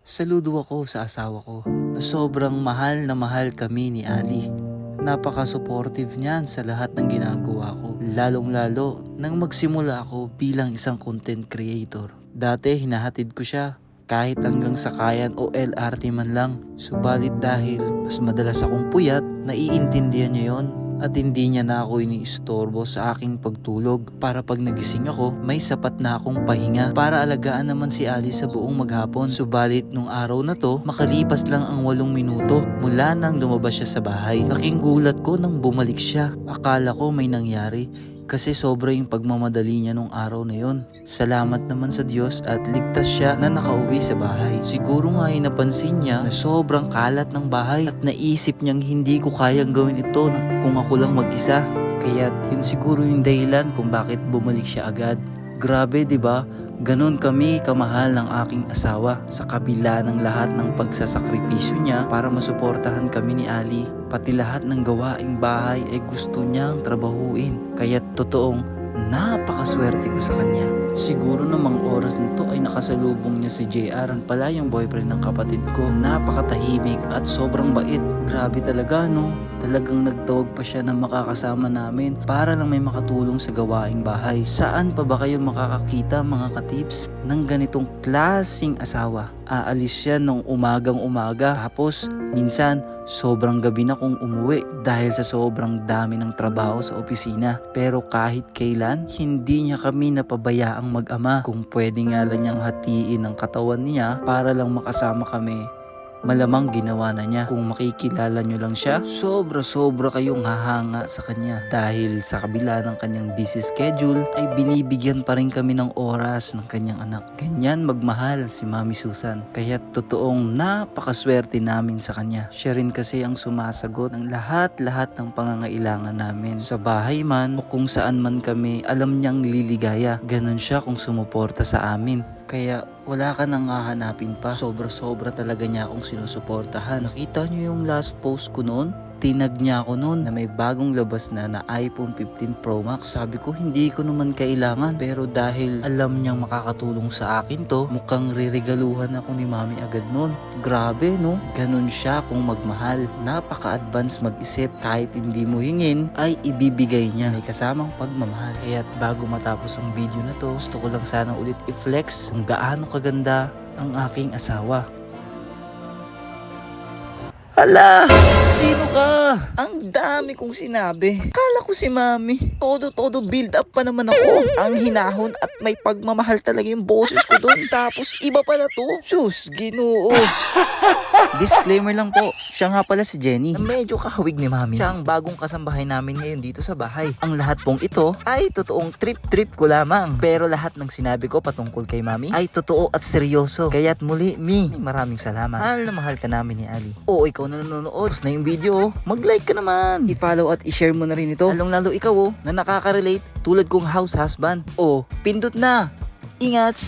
Saludo ako sa asawa ko na sobrang mahal na mahal kami ni Ali. Napaka-supportive niyan sa lahat ng ginagawa ko. Lalong-lalo nang magsimula ako bilang isang content creator. Dati hinahatid ko siya kahit hanggang sakayan o LRT man lang. Subalit dahil mas madalas akong puyat, naiintindihan niya yon at hindi niya na ako iniistorbo sa aking pagtulog para pag nagising ako may sapat na akong pahinga para alagaan naman si Ali sa buong maghapon. Subalit nung araw na to makalipas lang ang walong minuto mula nang lumabas siya sa bahay. Laking gulat ko nang bumalik siya. Akala ko may nangyari kasi sobra yung pagmamadali niya nung araw na yon. Salamat naman sa Diyos at ligtas siya na nakauwi sa bahay. Siguro nga ay napansin niya na sobrang kalat ng bahay at naisip niyang hindi ko kayang gawin ito na kung ako lang mag-isa. Kaya yun siguro yung dahilan kung bakit bumalik siya agad. Grabe 'di ba? Ganon kami kamahal ng aking asawa sa kabila ng lahat ng pagsasakripisyo niya para masuportahan kami ni Ali. Pati lahat ng gawaing bahay ay gusto niyang trabahuin. Kaya totoong napakaswerte ko sa kanya. At siguro namang oras na to ay nakasalubong niya si JR ang pala yung boyfriend ng kapatid ko. Napakatahimik at sobrang bait. Grabe talaga no. Talagang nagtawag pa siya na makakasama namin para lang may makatulong sa gawaing bahay. Saan pa ba kayo makakakita mga katips ng ganitong klasing asawa? Aalis siya nung umagang umaga tapos minsan sobrang gabi na kung umuwi dahil sa sobrang dami ng trabaho sa opisina. Pero kahit kailan, hindi niya kami napabayaang mag-ama kung pwede nga lang niyang hatiin ang katawan niya para lang makasama kami malamang ginawa na niya. Kung makikilala nyo lang siya, sobra-sobra kayong hahanga sa kanya. Dahil sa kabila ng kanyang busy schedule, ay binibigyan pa rin kami ng oras ng kanyang anak. Ganyan magmahal si Mami Susan. Kaya totoong napakaswerte namin sa kanya. Siya rin kasi ang sumasagot ng lahat-lahat ng pangangailangan namin. Sa bahay man o kung saan man kami, alam niyang liligaya. Ganon siya kung sumuporta sa amin. Kaya wala ka nang hahanapin pa. Sobra-sobra talaga niya akong sinusuportahan. Nakita niyo yung last post ko noon? Tinag niya ako noon na may bagong labas na na iPhone 15 Pro Max. Sabi ko hindi ko naman kailangan pero dahil alam niyang makakatulong sa akin to, mukhang riregaluhan ako ni mami agad noon. Grabe no? Ganun siya kung magmahal. Napaka-advance mag-isip kahit hindi mo hingin ay ibibigay niya. May kasamang pagmamahal. Kaya't bago matapos ang video na to, gusto ko lang sana ulit i-flex kung gaano kaganda ang aking asawa. Hala! Sino ka? Ang dami kong sinabi. Kala ko si Mami. Todo-todo build up pa naman ako. Ang hinahon at may pagmamahal talaga yung boses ko doon. Tapos iba pala to. Sus, ginoo. Disclaimer lang po, siya nga pala si Jenny. Na medyo kahawig ni Mami. Siya ang bagong kasambahay namin ngayon dito sa bahay. Ang lahat pong ito ay totoong trip-trip ko lamang. Pero lahat ng sinabi ko patungkol kay Mami ay totoo at seryoso. Kaya't muli, Mi, maraming salamat. Mahal na mahal ka namin ni Ali. Oo, ikaw na nanonood. Na yung video, oh. mag-like ka naman. I-follow at i-share mo na rin ito. Lalong lalo ikaw, oh, na nakaka-relate tulad kong house husband. Oh, pindot na. Ingat!